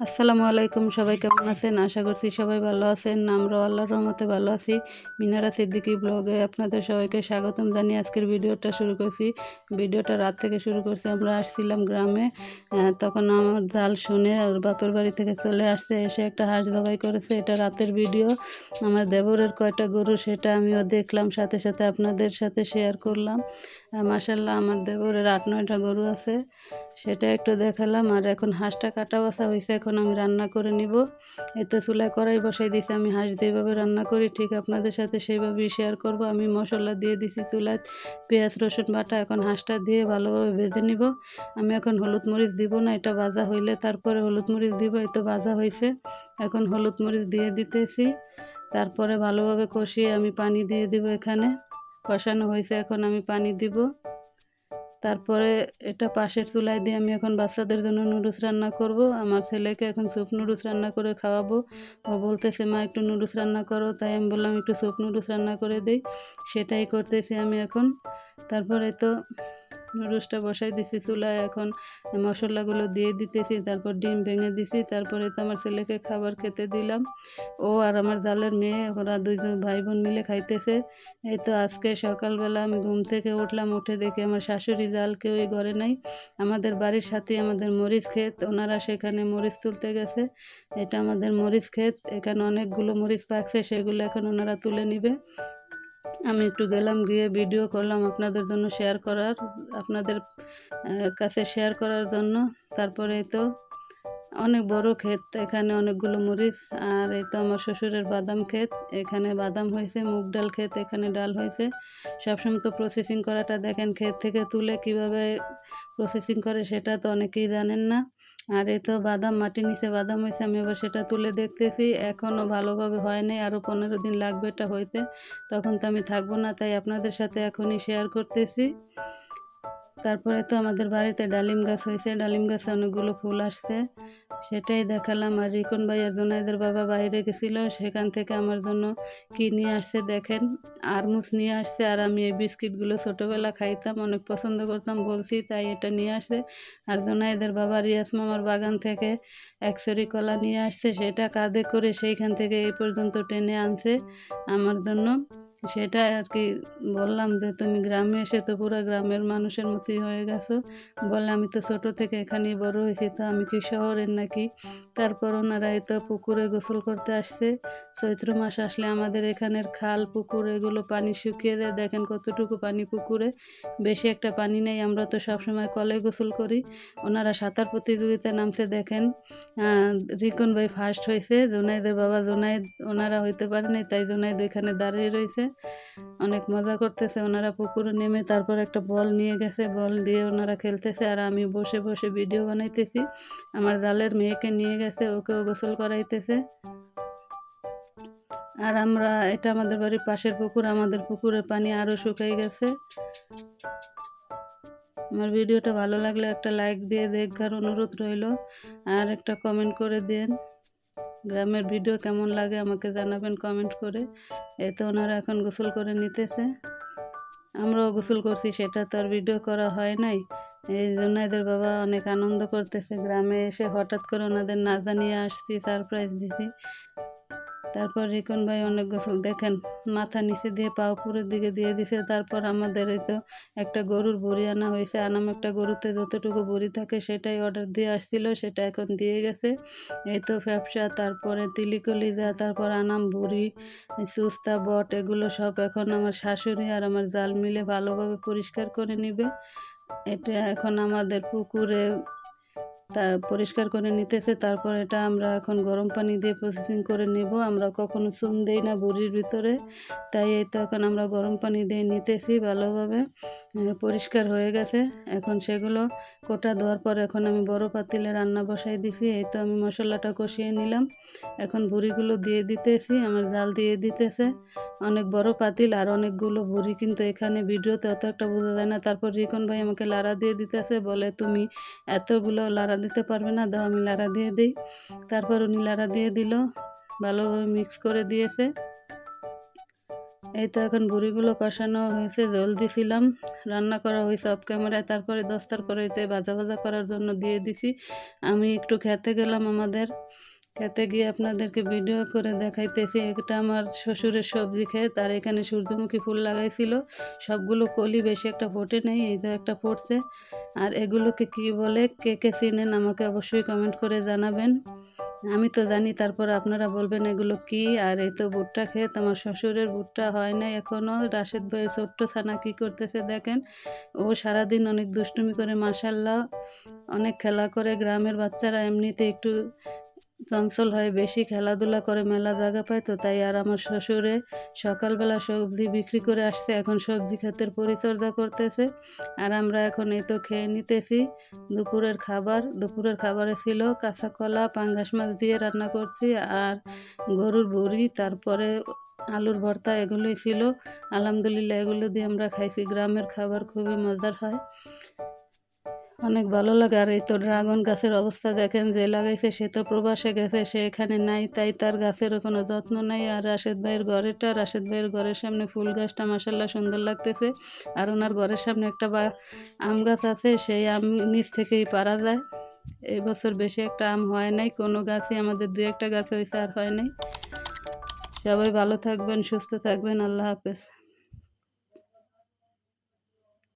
আসসালামু আলাইকুম, সবাই কেমন আছেন? আশা করছি সবাই ভালো আছেন। আমরাও আল্লাহর রহমতে ভালো আছি। মিনারা সিদ্দিকি ব্লগে আপনাদের সবাইকে স্বাগতম জানিয়ে আজকের ভিডিওটা শুরু করছি। ভিডিওটা রাত থেকে শুরু করছি, আমরা আসছিলাম গ্রামে। তখন আমার জাল শুনে ওর বাপের বাড়ি থেকে চলে আসছে, এসে একটা হাঁস জবাই করেছে। এটা রাতের ভিডিও। আমার দেবরের কয়টা গরু সেটা আমিও দেখলাম, সাথে সাথে আপনাদের সাথে শেয়ার করলাম। মাসাল্লাহ আমার দেবরের আট, নয়টা গরু আছে। সেটা একটু দেখালাম। আর এখন হাঁসটা কাটা বসা হয়েছে এখন আমি রান্না করে নিব। এতে চুলায় কড়াই বসাই দিয়েছি আমি হাঁস যেভাবে রান্না করি ঠিক আপনাদের সাথে সেইভাবেই শেয়ার করব। আমি মশলা দিয়ে দিছি চুলায়, পেঁয়াজ, রসুন বাটা, এখন হাঁসটা দিয়ে ভালোভাবে ভেজে নিব। আমি এখন হলুদ মরিচ দিব না, এটা ভাজা হইলে তারপরে হলুদ মরিচ দিব, এই তো ভাজা হয়েছে এখন হলুদ মরিচ দিয়ে দিতেছি, তারপরে ভালোভাবে কষিয়ে আমি পানি দিয়ে দিব এখানে। কষানো হয়েছে এখন আমি পানি দিব। তারপরে এটা পাশের চুলায় দিয়ে আমি এখন বাচ্চাদের জন্য নুডলস রান্না করব। আমার ছেলেকে এখন স্যুপ নুডলস রান্না করে খাওয়াবো। ও বলতেছে, মা, একটু নুডলস রান্না করো। তাই আমি বললাম, একটু স্যুপ নুডলস রান্না করে দিই। সেটাই করতেছি আমি এখন। তারপরে তো নুডলসটা বসাই দিছি, চুলায় এখন মশলাগুলো দিয়ে দিতেছি, তারপর ডিম ভেঙে দিছি, তারপরে তো আমার ছেলেকে খাবার খেতে দিলাম। ও আর আমার জালের মেয়ে, ওরা দুইজন ভাই বোন মিলে খাইতেছে। এই তো আজকে সকালবেলা আমি ঘুম থেকে উঠলাম, উঠে দেখি আমার শাশুড়ি জাল কেউই ঘরে নাই। আমাদের বাড়ির সাথে আমাদের মরিচ ক্ষেত, ওনারা সেখানে মরিচ তুলতে গেছে। এটা আমাদের মরিচ ক্ষেত, এখানে অনেকগুলো মরিচ পাকছে, সেগুলো এখন ওনারা তুলে নিবে। আমি একটু গেলাম, গিয়ে ভিডিও করলাম আপনাদের জন্য শেয়ার করার, আপনাদের কাছে শেয়ার করার জন্য। তারপরে তো অনেক বড় ক্ষেত, এখানে অনেকগুলো মরিচ, আর এই তো আমার শ্বশুরের বাদাম ক্ষেত। এখানে বাদাম হয়েছে, মুগ ডাল ক্ষেত, এখানে ডাল হয়েছে। সবসময় তো প্রসেসিং করাটা দেখেন, ক্ষেত থেকে তুলে কীভাবে প্রসেসিং করে সেটা তো অনেকেই জানেন না। আর এ তো বাদাম মাটির নিচে বাদাম হয়েছে, আমি এবার সেটা তুলে দেখতেছি। এখনও ভালোভাবে হয় নাই আরও পনেরো দিন লাগবে এটা হইতে। তখন তো আমি থাকব না, তাই আপনাদের সাথে এখনই শেয়ার করতেছি। তারপরে তো আমাদের বাড়িতে ডালিম গাছ হয়েছে, ডালিম গাছে অনেকগুলো ফুল আসছে। সেটাই দেখালাম। আর রিকন ভাই আর জোনাইদের বাবা বাইরে গেছিল, সেখান থেকে আমার জন্য কি নিয়ে আসছে দেখেন। আরমুজ নিয়ে আসছে আর আমি এই বিস্কিটগুলো ছোটোবেলা খাইতাম, অনেক পছন্দ করতাম, বলছি তাই এটা নিয়ে আসছে। আর জোনাইদের বাবা রিয়াস মামার বাগান থেকে একশরি কলা নিয়ে আসছে, সেটা কাঁধে করে সেইখান থেকে এই পর্যন্ত টেনে আনছে আমার জন্য। সেটা আর কি বললাম যে তুমি গ্রামে এসে তো পুরো গ্রামের মানুষের মতোই হয়ে গেছো। বলে আমি তো ছোট থেকে এখানেই বড় হয়েছি, তো আমি কি শহরের নাকি? তারপর ওনারা এই তো পুকুরে গোসল করতে আসছে। চৈত্র মাস আসলে আমাদের এখানের খাল, পুকুর, এগুলো পানি শুকিয়ে দেয় দেখেন কতটুকু পানি পুকুরে। বেশি একটা পানি নেই। আমরা তো সবসময় কলে গোসল করি। ওনারা সাঁতার প্রতিযোগিতায় নামছে, দেখেন। রিকন ভাই ফার্স্ট হয়েছে। জোনাইদের বাবা জোনাইদ, ওনারা হইতে পারেনি তাই জোনাইদ ওইখানে দাঁড়িয়ে রয়েছে অনেক মজা করতেছে। ওনারা পুকুরে নেমে তারপর একটা বল নিয়ে গেছে। বল দিয়ে ওনারা খেলতেছে। আর আমি বসে বসে ভিডিও বানাইতেছি। আমার জালের মেয়েকে নিয়ে গেছে, ওকেও গোসল করাইতেছে। আর আমরা, এটা আমাদের বাড়ির পাশের পুকুর, আমাদের পুকুরের পানি আরও শুকাই গেছে। আমার ভিডিওটা ভালো লাগলে একটা লাইক দিয়ে দেখার অনুরোধ রইল, আর একটা কমেন্ট করে দেন। গ্রামের ভিডিও কেমন লাগে আমাকে জানাবেন কমেন্ট করে। এতে ওনারা এখন গোসল করে নিতেছে। আমরাও গোসল করছি, সেটা তো আর ভিডিও করা হয় নাই। এই জন্য এদের বাবা অনেক আনন্দ করতেছে। গ্রামে এসে হঠাৎ করে ওনাদের না জানিয়ে আসছি সারপ্রাইজ দিছি। তারপর রিকন ভাই অনেক গোসল, দেখেন, মাথা নিচে দিয়ে পা উপরের দিকে দিয়ে দিছে। তারপর আমাদের এই তো একটা গরুর বড়ি আনা হয়েছে। আনাম একটা গরুতে যতটুকু বড়ি থাকে সেটাই অর্ডার দিয়ে আসছিল, সেটা এখন দিয়ে গেছে। এই তো ফ্যাপসা, তারপরে তিলিকলিজা, তারপর আনাম বুড়ি, সুস্তা, বট, এগুলো সব এখন আমার শাশুড়ি আর আমার জাল মিলে ভালোভাবে পরিষ্কার করে নিবে। এটা এখন আমাদের পুকুরে তা পরিষ্কার করে নিতেছে। তারপর এটা আমরা এখন গরম পানি দিয়ে প্রসেসিং করে নেব। আমরা কখনো চুন দেই না বুড়ির ভিতরে। তাই এই তো এখন আমরা গরম পানি দিয়ে নিতেছি ভালোভাবে। পরিষ্কার হয়ে গেছে। এখন সেগুলো কোটা দেওয়ার পর এখন আমি বড় পাতিলে রান্না বসাই দিছি। এই তো আমি মশলাটা কষিয়ে নিলাম। এখন বুড়িগুলো দিয়ে দিতেছি। আমার জাল দিয়ে দিতেছে। অনেক বড় পাতিল আর অনেকগুলো বুড়ি, কিন্তু এখানে ভিডিওতে অত একটা বোঝা যায় না। তারপর রিকন ভাই আমাকে লাড়া দিয়ে দিতেছে, বলে, তুমি এতগুলো লাড়া দিতে পারবে না, দাও আমি লাড়া দিয়ে দিই। তারপর উনি লাড়া দিয়ে দিল, ভালোভাবে মিক্স করে দিয়েছে। এই তো এখন বুড়িগুলো কষানো হয়েছে, জল দিছিলাম, রান্না করা হয়েছে অফ ক্যামেরায় তারপরে দস্তার কড়াইতে ভাজা ভাজা করার জন্য দিয়ে দিছি। আমি একটু খেতে গেলাম আমাদের। খেতে গিয়ে আপনাদেরকে ভিডিও করে দেখাইতেছি, এটা আমার শ্বশুরের সবজি খেয়ে তার এখানে সূর্যমুখী ফুল লাগাইছিল। সবগুলো কলি, বেশি একটা ফোটে নেই, এই যে একটা ফোটছে। আর এগুলোকে কি বলে, কে কে চিনেন আমাকে অবশ্যই কমেন্ট করে জানাবেন। আমি তো জানি তারপর আপনারা বলবেন এগুলো কি, আর এই তো ভুট্টা খেয়ে আমার শ্বশুরের ভুট্টা হয় না এখনও রাশেদ ভাই, ছোট্ট ছানা কী করতেছে দেখেন? ও সারাদিন অনেক দুষ্টুমি করে মাসাল্লাহ অনেক খেলা করে, গ্রামের বাচ্চারা এমনিতে একটু চঞ্চল হয়। বেশি খেলাধুলা করে মেলা জায়গা পায় তো, তাই আর আমার শ্বশুরে সকালবেলা সবজি বিক্রি করে আসছে, এখন সবজি ক্ষেতের পরিচর্যা করতেছে। আর আমরা এখন এই তো খেয়ে নিতেছি। দুপুরের খাবার, দুপুরের খাবারে ছিল কাঁচা কলা, পাঙ্গাস মাছ দিয়ে রান্না করছি আর গরুর বড়ি তারপরে আলুর ভর্তা এগুলোই ছিল। আলহামদুলিল্লাহ এগুলো দিয়ে আমরা খাইছি। গ্রামের খাবার খুবই মজার হয়। অনেক ভালো লাগে। আর এই তো ড্রাগন গাছের অবস্থা দেখেন যে লাগাইছে, সে তো প্রবাসে গেছে, সে এখানে নাই, তাই তার গাছেরও কোনো যত্ন নাই। আর রাশেদ ভাইয়ের ঘরেটা রাশেদ ভাইয়ের ঘরের সামনে ফুল গাছটা মাসাল্লাহ সুন্দর লাগতেছে। আর ওনার ঘরের সামনে একটা বা আম গাছ আছে, সেই আম নিচ থেকেই পারা যায়। এই বছর বেশি একটা আম হয় নাই, কোনো গাছই আমাদের দু একটা গাছ হয়েছে আর হয় নাই। সবাই ভালো থাকবেন, সুস্থ থাকবেন, আল্লাহ হাফেজ।